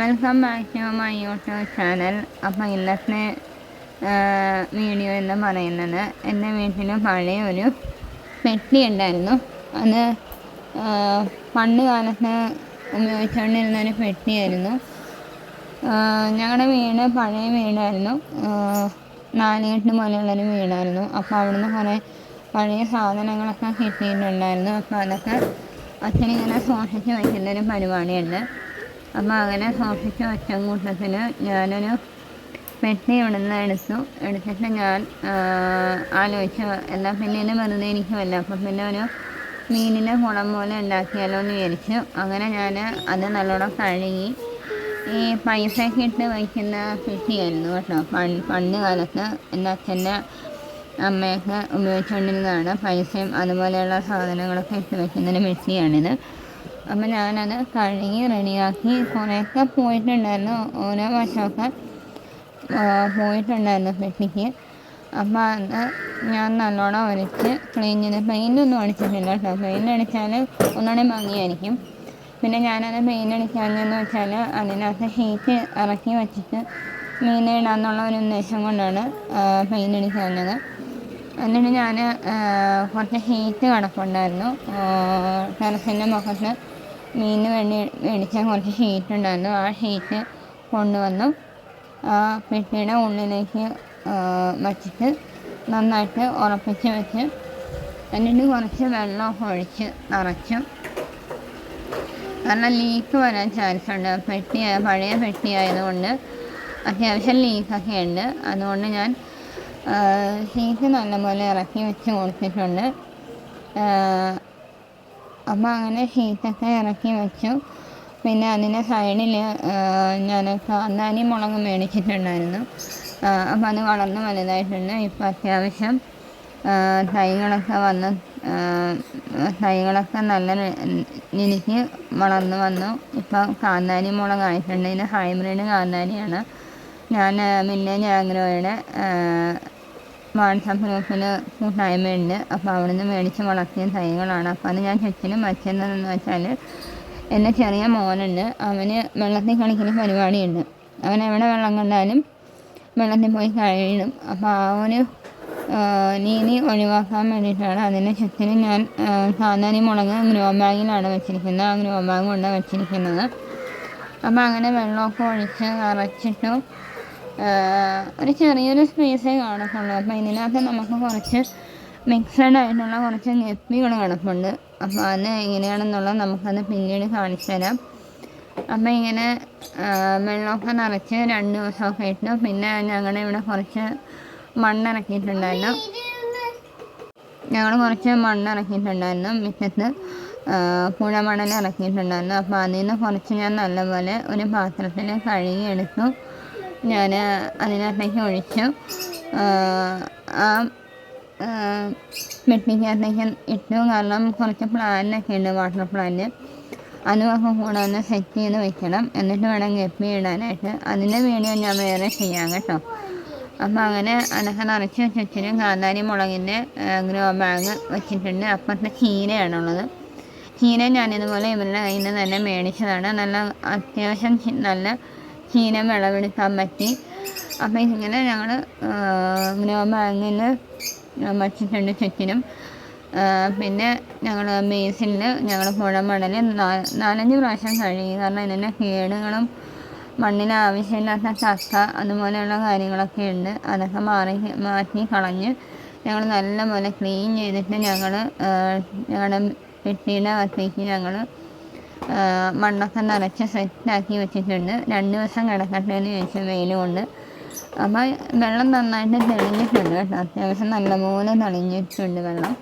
Welcome back to my YouTube channel അപ്പോൾ ഇന്നത്തെ video എന്ന് പറയുന്നത് എന്റെ വീട്ടിൽ പഴയ ഒരു പെട്ടി ഉണ്ടായിരുന്നു. അത് പണ്ട് കാലത്ത് ഉപയോഗിച്ചുകൊണ്ടിരുന്ന ഒരു പെട്ടിയായിരുന്നു ഞങ്ങളുടെ വീട് പഴയ വീടായിരുന്നു. നാലുകെട്ട് പോലെയുള്ളൊരു വീടായിരുന്നു. അപ്പോൾ അവിടുന്ന് കുറേ പഴയ സാധനങ്ങളൊക്കെ കിട്ടിയിട്ടുണ്ടായിരുന്നു. അപ്പോൾ അതൊക്കെ അച്ഛനിങ്ങനെ സൂക്ഷിച്ച് വയ്ക്കുന്നൊരു പരിപാടിയുണ്ട്. അപ്പോൾ അങ്ങനെ സൂക്ഷിച്ച വെച്ച കൂട്ടത്തിൽ ഞാനൊരു പെട്ടി ഇവിടുന്ന് എടുത്തു. എടുത്തിട്ട് ഞാൻ ആലോചിച്ചു. എന്നാൽ പിന്നെ ഇത് വെറുതെ ഇരിക്കുമല്ലോ അപ്പം പിന്നെ ഒരു മീനിന്റെ കുളം പോലെ ഉണ്ടാക്കിയാലോ എന്ന് വിചാരിച്ചു. അങ്ങനെ ഞാൻ അത് നല്ലോണം കഴുകി. ഈ പൈസയൊക്കെ ഇട്ട് വയ്ക്കുന്ന പെട്ടിയായിരുന്നു കേട്ടോ. പണ്ട് കാലത്ത് എന്റെ അച്ഛന്റെ അമ്മയൊക്കെ ഉപയോഗിച്ചുകൊണ്ടിരുന്നതാണ് പൈസയും അതുപോലെയുള്ള സാധനങ്ങളൊക്കെ ഇട്ട് വയ്ക്കുന്നൊരു പെട്ടിയാണിത് അപ്പം ഞാനത് കഴുകി റെഡിയാക്കി കുറേയൊക്കെ പോയിട്ടുണ്ടായിരുന്നു. ഓരോ വർഷമൊക്കെ ആ, പോയിട്ടുണ്ടായിരുന്നു പെട്ടിക്ക്. അപ്പോൾ അത് ഞാൻ നല്ലോണം ഉരച്ച് ക്ലീൻ ചെയ്ത് പെയിന്റ് ഒന്നും അടിച്ചിട്ടില്ല കേട്ടോ. പെയിന്റ് അടിച്ചാൽ ഒന്നുകൂടെ ഭംഗിയായിരിക്കും പിന്നെ ഞാനത് പെയിന്റ് അടിക്കാഞ്ഞെന്ന് വെച്ചാൽ അതിനകത്ത് ഹീറ്റ് ഇറക്കി വെച്ചിട്ട് മീൻ ഇടാന്നുള്ള ഒരു ഉദ്ദേശം കൊണ്ടാണ് പെയിന്റ് അടിക്കാഞ്ഞത്. എന്നിട്ട് ഞാൻ കുറച്ച് ഹീറ്റ് കിടപ്പുണ്ടായിരുന്നു ടെറസിന്റെ മുഖത്ത് മീനിന് വേണ്ടി മേടിച്ച കുറച്ച് ഹീറ്റ് ഉണ്ടായിരുന്നു. ആ ഹീറ്റ് കൊണ്ടുവന്നു. ആ പെട്ടിയുടെ ഉള്ളിലേക്ക് വച്ചിട്ട് നന്നായിട്ട് ഉറപ്പിച്ച് വെച്ച് എന്നിട്ട് കുറച്ച് വെള്ളമൊക്കെ ഒഴിച്ച് നിറച്ചു. കാരണം ലീക്ക് വരാൻ ചാൻസ് ഉണ്ട്. പെട്ടി പഴയ പെട്ടി ആയതുകൊണ്ട് അത്യാവശ്യം ലീക്കൊക്കെ ഉണ്ട്. അതുകൊണ്ട് ഞാൻ ഷീറ്റ് നല്ലപോലെ ഇറക്കി വെച്ച് കൊടുത്തിട്ടുണ്ട്. അപ്പോൾ അങ്ങനെ ഷീറ്റൊക്കെ ഇറക്കി വെച്ചു. പിന്നെ അതിന്റെ സൈഡിൽ ഞാൻ കാന്താരി മുളക് മേടിച്ചിട്ടുണ്ടായിരുന്നു. അപ്പോൾ അത് വളർന്ന് വലുതായിട്ടുണ്ട്. ഇപ്പോൾ അത്യാവശ്യം തൈകളൊക്കെ വന്ന് തൈകളൊക്കെ നല്ല എനിക്ക് വളർന്നു വന്നു. ഇപ്പോൾ കാന്താരി മുളകായിട്ടുണ്ട് ഇതിന് ഹൈബ്രിഡ് കാന്താരിയാണ്. ഞാൻ മിന്നേ ആഗ്രോയുടെ വാട്സപ്പ് ഗ്രൂപ്പിൽ കൂട്ടായ്മയുണ്ട് അപ്പോൾ അവിടുന്ന് മേടിച്ച് വളർത്തിയ തൈകളാണ്. അപ്പോൾ അത് ഞാൻ ചെച്ചിനും വച്ചതെന്ന് വെച്ചാൽ എന്റെ ചെറിയ മോനുണ്ട്. അവന് വെള്ളത്തിൽ കളിക്കുന്ന പരിപാടിയുണ്ട്. അവൻ എവിടെ വെള്ളം കണ്ടാലും വെള്ളത്തിൽ പോയി കഴിയും അപ്പോൾ ആ ഒരു നീതി ഒഴിവാക്കാൻ വേണ്ടിയിട്ടാണ് അതിന് ചുറ്റിനും ഞാൻ സാധാരണ മുളക് ഗ്രോ ബാഗിലാണ് വെച്ചിരിക്കുന്നത്. ആ ഗ്രോ ബാഗ് കൊണ്ടാണ് വെച്ചിരിക്കുന്നത്. അപ്പോൾ അങ്ങനെ വെള്ളമൊക്കെ ഒഴിച്ച് നിറച്ചിട്ടു ഒരു ചെറിയൊരു സ്പേസേ കാണത്തുള്ളൂ. അപ്പോൾ ഇതിനകത്ത് നമുക്ക് കുറച്ച് മിക്സഡ് ആയിട്ടുള്ള കുറച്ച് ഗപ്പികൾ കിടപ്പുണ്ട്. അപ്പോൾ അത് എങ്ങനെയാണെന്നുള്ളത് നമുക്കത് പിന്നീട് കാണിച്ചു തരാം. അപ്പോൾ ഇങ്ങനെ വെള്ളമൊക്കെ നിറച്ച് രണ്ട് ദിവസമൊക്കെ ഇട്ടു. പിന്നെ ഞങ്ങളുടെ ഇവിടെ കുറച്ച് മണ്ണിറക്കിയിട്ടുണ്ടായിരുന്നു. ഞങ്ങൾ കുറച്ച് മണ്ണിറക്കിയിട്ടുണ്ടായിരുന്നു മുറ്റത്ത്. പുഴ മണൽ ഇറക്കിയിട്ടുണ്ടായിരുന്നു അപ്പോൾ അതിൽ നിന്ന് കുറച്ച് ഞാൻ നല്ലപോലെ ഒരു പാത്രത്തിൽ കഴുകി എടുത്തു. ഞാൻ അതിനകത്തേക്ക് ഒഴിച്ചു ആ, പെട്ടിക്കകത്തേക്ക് ഇട്ടു. കാരണം കുറച്ച് പ്ലാനൊക്കെ ഉണ്ട് വാട്ടർ പ്ലാന് അതുമൊക്കെ കൂടെ ഒന്ന് സെറ്റ് ചെയ്ത് വെക്കണം. എന്നിട്ട് വേണം ഗപ്പി ഇടാനായിട്ട്. അതിന്റെ വീഡിയോ ഞാൻ വേറെ ചെയ്യാം കേട്ടോ. അപ്പോൾ അങ്ങനെ അതൊക്കെ നിറച്ച് വെച്ചിട്ട് കാന്താരി മുളകിന്റെ ഗ്രോ ബാഗ് വെച്ചിട്ടുണ്ട്. അപ്പുറത്തെ ചീരയാണുള്ളത്. ചീര ഞാനിതുപോലെ ഇവരുടെ കയ്യിൽ നിന്ന് തന്നെ മേടിച്ചതാണ്. നല്ല അത്യാവശ്യം നല്ല ചീര വിളവെടുക്കാൻ പറ്റി. അമ്മ ഇങ്ങനെ ഞങ്ങൾ ഗ്രോ ബാഗിൽ വച്ചിട്ടുണ്ട് ചുറ്റിനും പിന്നെ ഞങ്ങൾ ബേസിനിൽ ഞങ്ങൾ പുഴ മണൽ നാലഞ്ച് പ്രാവശ്യം കഴുകി. കാരണം ഇതിന്റെ കേടുകളും മണ്ണിന് ആവശ്യമില്ലാത്ത ചക്ക അതുപോലെയുള്ള കാര്യങ്ങളൊക്കെ ഉണ്ട്. അതൊക്കെ മാറി മാറ്റി കളഞ്ഞ് ഞങ്ങൾ നല്ലപോലെ ക്ലീൻ ചെയ്തിട്ട് ഞങ്ങൾ ഞങ്ങളുടെ പെട്ടിയുടെ അകത്തേക്ക് ഞങ്ങൾ മണ്ണൊക്കെ നിറച്ച് സെറ്റാക്കി വെച്ചിട്ടുണ്ട്. രണ്ട് ദിവസം കിടക്കട്ടെ എന്ന് ചോദിച്ചു വെയിൽ കൊണ്ട് അപ്പോൾ വെള്ളം നന്നായിട്ട് തെളിഞ്ഞിട്ടുണ്ട് കേട്ടോ. അത്യാവശ്യം നല്ലപോലെ തെളിഞ്ഞിട്ടുണ്ട് വെള്ളം.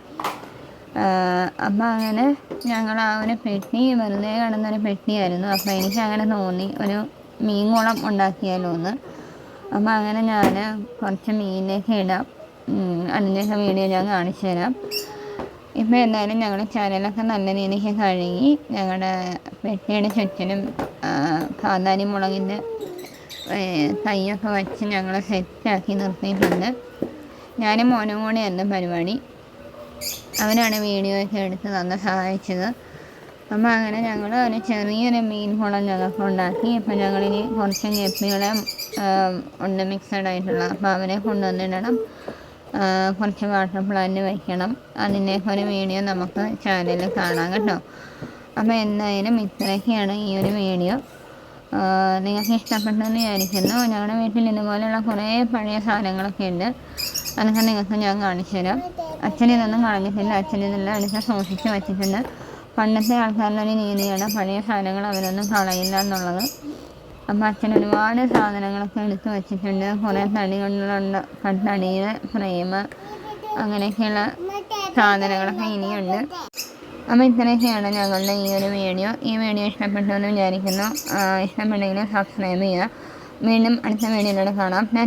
അപ്പം അങ്ങനെ ഞങ്ങൾ ആ ഒരു പെട്ടി വെറുതെ കിടന്നൊരു പെട്ടിയായിരുന്നു. അപ്പോൾ എനിക്ക് അങ്ങനെ തോന്നി. ഒരു മീൻകുളം ഉണ്ടാക്കിയാലോ എന്ന്. അപ്പോൾ അങ്ങനെ ഞാൻ കുറച്ച് മീനൊക്കെ ഇടാം. അതിന്റെയൊക്കെ വീഡിയോ ഞാൻ കാണിച്ചു തരാം ഇപ്പോൾ എന്തായാലും ഞങ്ങളുടെ ചാനലൊക്കെ നല്ല രീതിക്ക് കഴുകി ഞങ്ങളുടെ പെട്ടിയുടെ ചുറ്റിനും കാന്താരി മുളകിന്റെ തൈയൊക്കെ വച്ച് ഞങ്ങൾ സെറ്റാക്കി നിർത്തിയിട്ടുണ്ട്. ഞാനും മോനും കൂടെയായിരുന്നു പരിപാടി. അവനാണ് വീഡിയോ ഒക്കെ എടുത്ത് തന്നെ സഹായിച്ചത്. അപ്പോൾ അങ്ങനെ ഞങ്ങൾ ഒരു ചെറിയൊരു മീൻ കുളം ഞങ്ങൾക്ക് ഉണ്ടാക്കി. അപ്പോൾ ഞങ്ങളിനി കുറച്ച് ഗപ്പികളെ ഉണ്ട് മിക്സഡ് ആയിട്ടുള്ള. അപ്പോൾ അവനെ കൊണ്ടുവന്നിടണം. കുറച്ച് വാട്ടർ പ്ലാന്റ് വയ്ക്കണം അതിന്റെ ഒരു വീഡിയോ നമുക്ക് ചാനലിൽ കാണാം കേട്ടോ. അപ്പോൾ എന്തായാലും ഇത്രയൊക്കെയാണ് ഈ ഒരു വീഡിയോ. നിങ്ങൾക്ക് ഇഷ്ടപ്പെട്ടെന്ന് വിചാരിക്കുന്നു. ഞങ്ങളുടെ വീട്ടിൽ ഇതുപോലെയുള്ള കുറേ പഴയ സാധനങ്ങളൊക്കെ ഉണ്ട്. അതൊക്കെ നിങ്ങൾക്ക് ഞാൻ കാണിച്ചു തരാം. അച്ഛനെ ഇതൊന്നും കാണിച്ചില്ല. അച്ഛനെ ഇതെല്ലാം എടുത്ത് സൂക്ഷിച്ച് വെച്ചിട്ടുണ്ട്. പണ്ടത്തെ ആൾക്കാരുടെ ഒരു രീതിയാണ് പഴയ സാധനങ്ങൾ അവരൊന്നും കളയില്ല എന്നുള്ളത്. അപ്പം അച്ഛൻ ഒരുപാട് സാധനങ്ങളൊക്കെ എടുത്ത് വെച്ചിട്ടുണ്ട്. കുറേ തടി കൊണ്ടുള്ള തടിയിൽ ഫ്രെയിം അങ്ങനെയൊക്കെയുള്ള സാധനങ്ങളൊക്കെ ഇനിയുണ്ട്. അപ്പോൾ ഇത്രയൊക്കെയാണ് ഞങ്ങളുടെ ഈ ഒരു വീഡിയോ. ഈ വീഡിയോ ഇഷ്ടപ്പെട്ടു എന്ന് വിചാരിക്കുന്നു ഇഷ്ടപ്പെട്ടെങ്കിൽ സബ്സ്ക്രൈബ് ചെയ്യുക. വീണ്ടും അടുത്ത വീഡിയോയിലൂടെ കാണാം. ഞാൻ